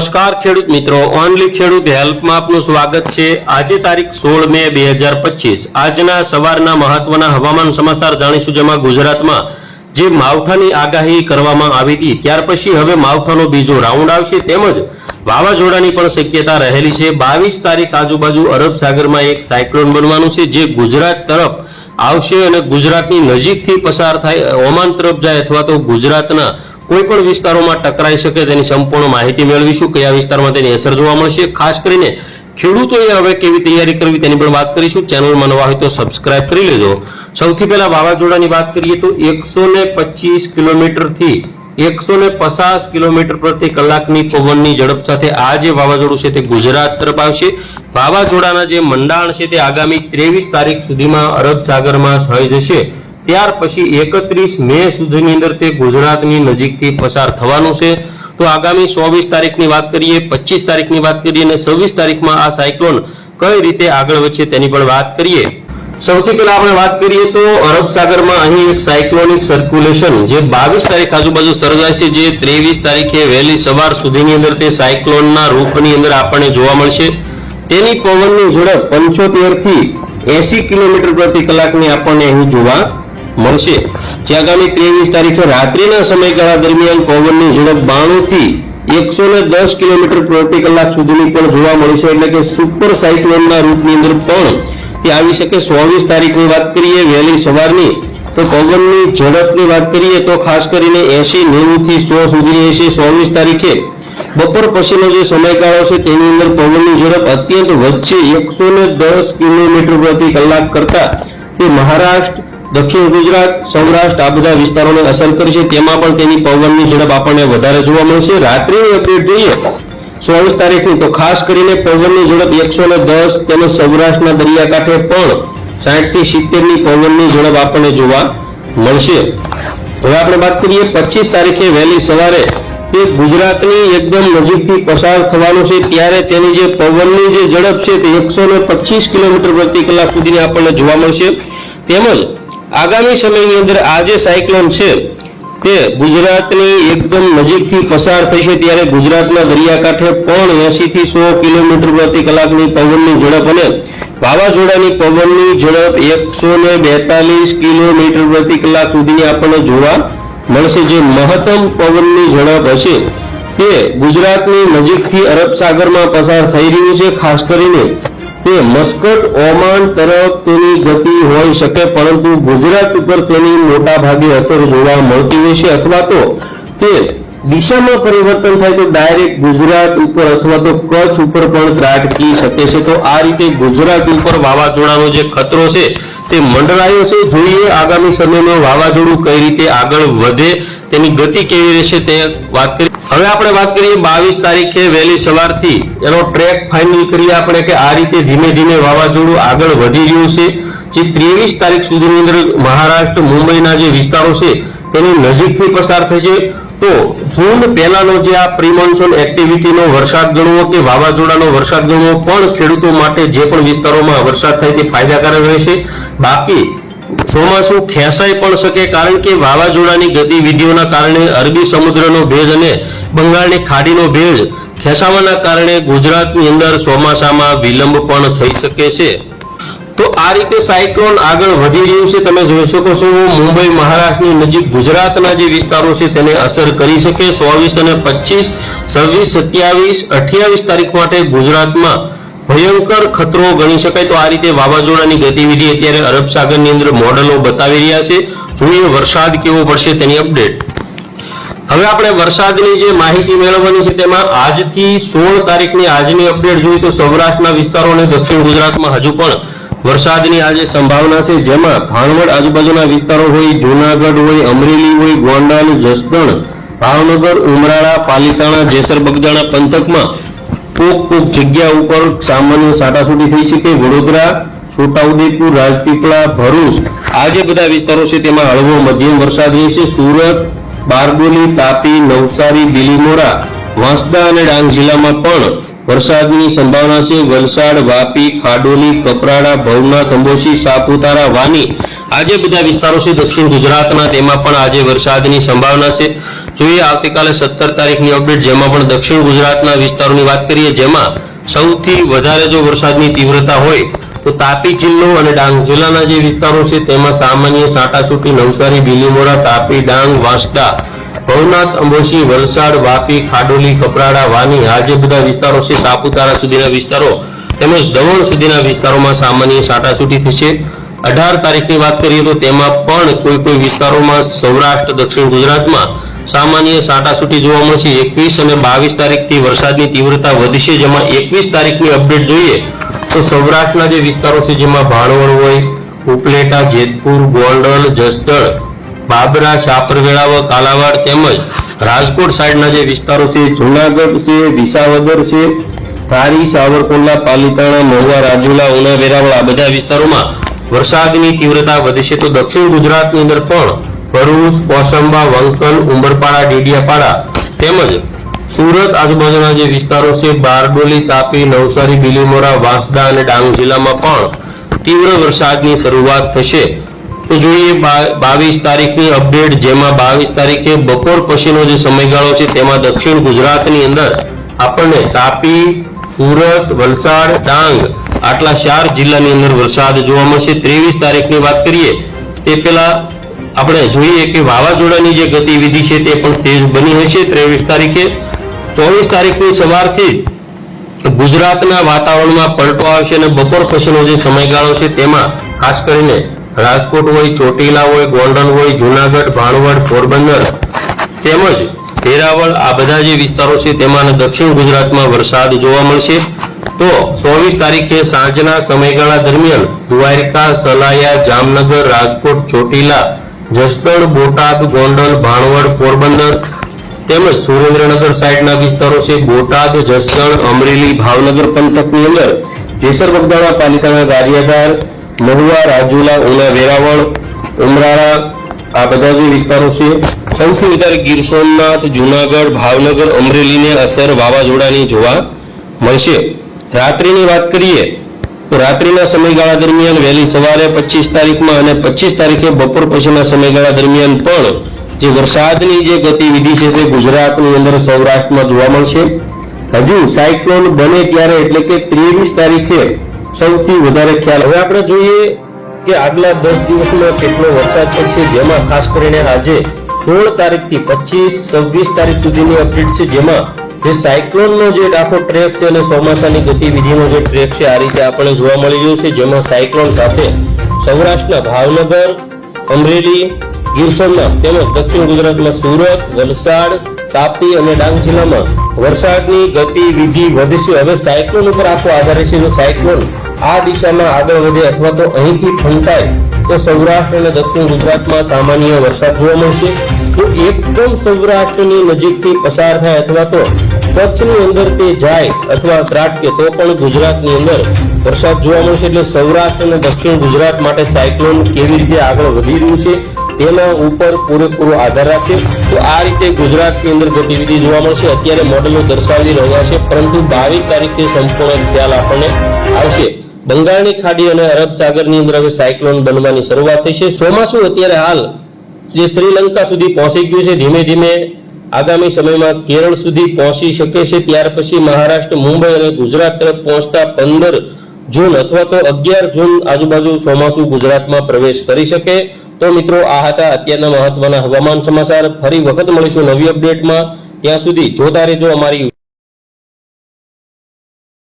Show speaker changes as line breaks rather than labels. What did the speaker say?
નમસ્કાર ખેડૂત મિત્રો, ઓનલી ખેડૂત હેલ્પમાં આપનું સ્વાગત છે. આજે તારીખ સોળ મે બે હજાર પચીસ. આજના સવારના મહત્વના હવામાન સમાચાર જાણીશું, જેમાં ગુજરાતમાં જે માવઠાની આગાહી કરવામાં આવી હતી, ત્યાર પછી હવે માવઠાનો બીજો રાઉન્ડ આવશે. તેમજ વાવાઝોડાની પણ શક્યતા રહેલી છે. બાવીસ તારીખ આજુબાજુ અરબ સાગરમાં એક સાયક્લોન બનવાનું છે, જે ગુજરાત તરફ આવશે અને ગુજરાતની નજીકથી પસાર થાય, ઓમાન તરફ જાય અથવા તો ગુજરાતના કોઈ પણ વિસ્તારોમાં ટકરાઈ શકે તેની સંપૂર્ણ માહિતી મેળવીશું. કયા વિસ્તારમાં તેની અસર જોવા મળશે? ખાસ કરીને ખેડૂતોએ હવે કેવી તૈયારી કરવી તેની પણ વાત કરીશું. ચેનલમાં નવા હોય તો સબસ્ક્રાઇબ કરી લેજો. સૌથી પહેલા વાવાઝોડાની વાત કરીએ તો એકસો ને પચીસ કિલોમીટરથી એકસો ને પચાસ કિલોમીટર પ્રતિ કલાકની પવનની ઝડપ સાથે આ જે વાવાઝોડું છે તે ગુજરાત તરફ આવશે. વાવાઝોડાના જે મંડાણ છે તે આગામી ત્રેવીસ તારીખ સુધીમાં અરબ સાગરમાં થઈ જશે. ત્યાર પછી એકત્રીસ મે સુધીની અંદર તે ગુજરાતની નજીકથી પસાર થવાનું છે. તો આગામી ચોવીસ તારીખની વાત કરીએ, પચીસ તારીખની વાત કરીએ અને છવ્વીસ તારીખમાં આ સાયક્લોન કઈ રીતે આગળ વધશે તેની પણ વાત કરીએ. સૌથી પહેલા આપણે વાત કરીએ તો અરબ સાગરમાં અહીં એક સાયક્લોનિક સર્ક્યુલેશન જે બાવીસ તારીખ આજુબાજુ સર્જાશે જે ત્રેવીસ તારીખે વહેલી સવાર સુધીની અંદર તે સાયક્લોનના રૂપની અંદર આપણને જોવા મળશે. તેની પવનની ઝડપ પંચોતેરથી એસી કિલોમીટર પ્રતિ કલાકની આપણને અહીં જોવા મળશે. જે આગામી ત્રેવીસ તારીખે રાત્રિના સમયગાળા દરમિયાન પવનની ઝડપ બાણું થી એકસો ને દસ કિલોમીટર પ્રતિ કલાક સુધીની પણ જોવા મળશે. એટલે કે સુપર સાયક્લોનના રૂપની અંદર પણ તે આવી શકે. ચોવીસ તારીખની વાત કરીએ વહેલી સવારની, તો પવનની ઝડપની વાત કરીએ તો ખાસ કરીને એસી નેવું થી સો સુધીની એસી ચોવીસ તારીખે. બપોર પછીનો જે સમયગાળો છે તેની અંદર પવનની ઝડપ અત્યંત વચ્ચે એકસો ને દસ કિલોમીટર પ્રતિ કલાક કરતા તે મહારાષ્ટ્ર દક્ષિણ ગુજરાત, સૌરાષ્ટ્ર, આ બધા વિસ્તારોને અસર કરશે તેમાં પણ તેની પવનની ઝડપ આપણને વધારે જોવા મળશે. રાત્રિની અપડેટ જોઈએ ચોવીસ તારીખની. તો ખાસ કરીને પવનની ઝડપ એકસો ને દસ તેમજ સૌરાષ્ટ્રના દરિયાકાંઠે પણ સાઠથી સિત્તેર પવનની ઝડપ આપણને જોવા મળશે. હવે આપણે વાત કરીએ પચીસ તારીખે વહેલી સવારે. તે ગુજરાતની એકદમ નજીકથી પસાર થવાનું છે. ત્યારે તેની જે પવનની જે ઝડપ છે તે એકસો ને પચીસ કિલોમીટર પ્રતિ કલાક સુધીની આપણને જોવા મળશે. તેમજ આગામી સમયની અંદર આ જે સાયક્લોન છે, તે ગુજરાતની એકદમ નજીકથી પસાર થશે ત્યારે ગુજરાતના દરિયાકાંઠે પણ એસી થી સો કિલોમીટર પ્રતિ કલાકની પવનની ઝડપ અને વાવાઝોડાની પવનની ઝડપ એકસો ને બેતાલીસ કિલોમીટર પ્રતિ કલાક સુધીની આપણને જોવા મળશે. જે મહત્તમ પવનની ઝડપ હશે, તે ગુજરાતની નજીકથી અરબ સાગરમાં પસાર થઈ રહ્યું છે, ખાસ કરીને તે મસ્કટ ઓમાન તરફ તેની ગતિ હોઈ શકે, પરંતુ ગુજરાત ઉપર તેની મોટા ભાગે અસર જોવા મળતી હોય છે, અથવા તો તે દિશામાં પરિવર્તન થાય તો ડાયરેક્ટ ગુજરાત ઉપર અથવા તો કચ્છ ઉપર પણ ત્રાટકી શકે છે. તો આ રીતે ગુજરાત ઉપર વાવાઝોડાનો જે ખતરો છે તે મંડરાયો છે. જોઈએ આગામી સમયમાં વાવાઝોડું કઈ રીતે આગળ વધે, તેની ગતિ કેવી રહેશે તે વાત કરી. હવે આપણે વાત કરીએ બાવીસ તારીખે વહેલી સવારથી. એનો ટ્રેક ફાઇનલ કરીએ આપણે કે આ રીતે ધીમે ધીમે વાવાઝોડું આગળ વધી રહ્યું છે. જે ત્રેવીસ તારીખ સુધીની અંદર મહારાષ્ટ્ર મુંબઈના જે વિસ્તારો છે, તેની નજીકથી પસાર થશે. તો જૂન પહેલાનો જે આ પ્રિમોન્સૂન એક્ટિવિટીનો વરસાદ ગણવો કે વાવાઝોડાનો વરસાદ ગણવો પણ ખેડૂતો માટે જે પણ વિસ્તારોમાં વરસાદ થાય તે ફાયદાકારક રહેશે. બાકી ચોમાસું ખેંચાઈ પણ શકે કારણ કે વાવાઝોડાની ગતિવિધિઓના કારણે અરબી સમુદ્રનો ભેજ અને બંગાળની ખાડીનો ભેજ ખેંચાવાના કારણે ગુજરાતની અંદર ચોમાસામાં વિલંબ પણ થઈ શકે છે. તો આ રીતે સાયક્લોન આગળ વધી રહ્યું છે. તમે જોઈ શકો છો, મુંબઈ, મહારાષ્ટ્રની નજીક ગુજરાતના જે વિસ્તારો છે તેને અસર કરી શકે. ચોવીસ અને પચીસ, છવ્વીસ, સત્યાવીસ, અઠ્યાવીસ તારીખ માટે ગુજરાતમાં ભયંકર ખતરો ગણી શકાય. તો આ રીતે વાવાઝોડાની ગતિવિધિ અત્યારે અરબ સાગરની અંદર મોડલો બતાવી રહ્યા છે. જોઈએ વરસાદ કેવો પડશે તેની અપડેટ. હવે આપણે વરસાદની જે માહિતી મેળવવાની છે તેમાં આજથી સોળ તારીખની આજની અપડેટ જોઈએ તો સૌરાષ્ટ્રના વિસ્તારો અને દક્ષિણ ગુજરાતમાં હજુ પણ વરસાદની આજે સંભાવના છે. જેમાં ભાણવડ આજુબાજુના વિસ્તારો હોય, જૂનાગઢ હોય, અમરેલી હોય ગોંડા જસદણ, ભાવનગર, ઉમરાળા, પાલીતાણા, જેસર, બગદાણા પંથકમાં કોક કોક જગ્યા ઉપર સામાન્ય સાટાસૂટી થઈ શકે વડોદરા, છોટાઉદેપુર, રાજપીપળા, ભરૂચ આ જે બધા વિસ્તારો છે તેમાં હળવો મધ્યમ વરસાદ રહેશે સુરત, બારડોલી, તાપી, નવસારી, બિલીમોરા, વાંસદા અને ડાંગ જિલ્લામાં પણ વરસાદની સંભાવના છે. વલસાડ, વાપી, ખાડોલી, કપરાડા ભવનાથ અંબોસી સાપુતારા, વાની આ જે બધા વિસ્તારો છે. દક્ષિણ ગુજરાતના તેમાં પણ આજે વરસાદની સંભાવના છે. જોઈએ આવતીકાલે સત્તર તારીખની અપડેટ. જેમાં પણ દક્ષિણ ગુજરાતના વિસ્તારોની વાત કરીએ, જેમાં સૌથી વધારે જો વરસાદની તીવ્રતા હોય, તો તાપી જિલ્લો અને ડાંગ જિલ્લાના જે વિસ્તારો છે, તેમાં સામાન્ય સાટાસુટી નવસારી બીલીમોરા તાપી, ડાંગ, વાંસદા ભવનાથ, અંબોશી, વલસાડ, વાપી, ખાડોલી કપરાડા વાની આ જે બધા વિસ્તારો છે, સાપુતારા સુધીના વિસ્તારો તેમજ દમણ સુધીના વિસ્તારોમાં સામાન્ય સાટાસુટી થશે. અઢાર તારીખની વાત કરીએ તો તેમાં પણ કોઈ કોઈ વિસ્તારોમાં સૌરાષ્ટ્ર, દક્ષિણ ગુજરાતમાં સામાન્ય સાટાસુટી જોવા મળશે. એકવીસ અને બાવીસ તારીખથી વરસાદની તીવ્રતા વધશે. જેમાં એકવીસ તારીખની અપડેટ જોઈએ તો સૌરાષ્ટ્રના જે વિસ્તારો છે, જેમાં ભાણવડ હોય, ઉપલેટા, જેતપુર, ગોંડલ, જસદણ બાબરા શાપરવેળાવ કાલાવાડ તેમજ રાજકોટ સાઈડના જે વિસ્તારો છે, જુનાગઢ છે, વિસાવદર છે, ધારી, સાવરકુંડલા, પાલીતાણા, મહુવા, રાજુલા, ઉના, વેરાવળ આ બધા વિસ્તારોમાં વરસાદની તીવ્રતા વધશે તો દક્ષિણ ગુજરાતની અંદર પણ ભરૂચ, કોસંબા વંકલ ઉંબરપાડા ડેડિયાપાડા તેમજ સુરત આજુબાજુના જે વિસ્તારો છે, બારડોલી, તાપી, નવસારી, બિલીમોરા, વાંસદા અને ડાંગ જિલ્લામાં પણ તીવ્ર વરસાદની શરૂઆત થશે. તો જોઈએ બાવીસ તારીખની અપડેટ, જેમાં બાવીસ તારીખે બપોર પછીનો જે સમયગાળો છે, તેમાં દક્ષિણ ગુજરાતની અંદર આપણને તાપી, સુરત, વલસાડ, ડાંગ, આટલા ચાર જિલ્લાની અંદર વરસાદ જોવા મળશે. ત્રેવીસ તારીખની વાત કરીએ, તે પહેલા આપણે જોઈએ કે વાવાઝોડાની જે ગતિવિધિ છે, તે પણ તેજ બની હશે ત્રેવીસ તારીખે. ચોવીસ તારીખની સવારથી ગુજરાતના વાતાવરણમાં પલટો આવશે અને બપોર પછીનો જે સમયગાળો છે, તેમાં ખાસ કરીને રાજકોટ હોય, ચોટીલા હોય, ગોંડલ હોય, જુનાગઢ ભાણવડ પોરબંદર તેમજ વેરાવળ આ બધા જે વિસ્તારો છે તેમાં દક્ષિણ ગુજરાતમાં વરસાદ જોવા મળશે. તો ચોવીસ તારીખે સાંજના સમયગાળા દરમિયાન દ્વારકા, સલાયા, જામનગર, રાજકોટ, ચોટીલા, જસદણ, બોટાદ, ગોંડલ ભાણવડ પોરબંદર તેમજ સુરેન્દ્રનગર સાઈડના વિસ્તારો છે બોટાદ, જસદણ, અમરેલી, ભાવનગર પંથકની અંદર. જેસર બગદાણા પાલિકાના ગારિયાધાર મહુવા, રાજુલા ઉના વેરાવળ, ઉમરાળા, આ બધા જે વિસ્તારો છે, સૌથી વધારે ગીર સોમનાથ, જુનાગઢ, ભાવનગર, અમરેલીને અસર વાવાઝોડાની જોવા મળશે. રાત્રિની વાત કરીએ, તો રાત્રિના સમયગાળા દરમિયાન વહેલી સવારે પચીસ તારીખમાં અને પચીસ તારીખે બપોર પછીના સમયગાળા દરમિયાન પણ જે વરસાદની જે ગતિવિધિ છે તે ગુજરાતની અંદર સૌરાષ્ટ્રમાં જોવા મળશે. હજુ સાયક્લોન બને ત્યારે એટલે કે ત્રેવીસ તારીખે સૌથી વધારે ખ્યાલ. હવે આપણે જોઈએ કે આગલા દસ દિવસમાં કેટલો વરસાદ પડશે જેમાં ખાસ કરીને આજે સોળ તારીખથી પચીસ, છવ્વીસ તારીખ સુધીની અપડેટ છે જેમાં જે સાયક્લોનનો જે આખો ટ્રેક છે અને ચોમાસાની ગતિવિધિનો જે ટ્રેક છે, આ રીતે આપણે જોવા મળી રહ્યો છે. જેમાં સાયક્લોન સાથે સૌરાષ્ટ્રના ભાવનગર, અમરેલી, ગીર સોમનાથ તેમજ દક્ષિણ ગુજરાતમાં સુરત, વલસાડ, તાપી અને ડાંગ જિલ્લામાં વરસાદની ગતિવિધિ વધશે હવે સાયક્લોન ઉપર આખો આધાર છે. જો સાયક્લોન આ દિશામાં આગળ વધે અથવા તો અહીંથી ફંટાય તો સૌરાષ્ટ્ર અને દક્ષિણ ગુજરાતમાં સામાન્ય વરસાદ જોવા મળશે. તો એકદમ સૌરાષ્ટ્રની નજીકથી પસાર થાય અથવા તો કચ્છની અંદર તે જાય અથવા ત્રાટકે તો પણ ગુજરાતની અંદર વરસાદ જોવા મળશે. એટલે સૌરાષ્ટ્ર અને દક્ષિણ ગુજરાત માટે સાયક્લોન કેવી રીતે આગળ વધી રહ્યું છે તેના ઉપર પૂરેપૂરો આધાર રાખશે તો આ રીતે ગુજરાતની અંદર ગતિવિધિ જોવા મળશે. અત્યારે મોડેલો દર્શાવી રહ્યા છે, પરંતુ બાવીસ તારીખે સંપૂર્ણ ખ્યાલ આપણને આવશે. બંગાળની ખાડી અને અરબ સાગરની અંદર હવે સાયક્લોન બનવાની શરૂઆત થઈ છે. ચોમાસું અત્યારે હાલ જે શ્રીલંકા સુધી પહોંચી ગયું છે, ધીમે ધીમે આગામી સમયમાં કેરળ સુધી પહોંચી શકે છે. ત્યાર પછી મહારાષ્ટ્ર, મુંબઈ અને ગુજરાત તરફ પહોંચતા પંદર જૂન અથવા તો અગિયાર જૂન આજુબાજુ ચોમાસું ગુજરાતમાં પ્રવેશ કરી શકે. તો મિત્રો, આ હતા અત્યારના મહત્વના હવામાન સમાચાર. ફરી વખત મળીશું નવી અપડેટમાં. ત્યાં સુધી જોતા રહેજો અમારી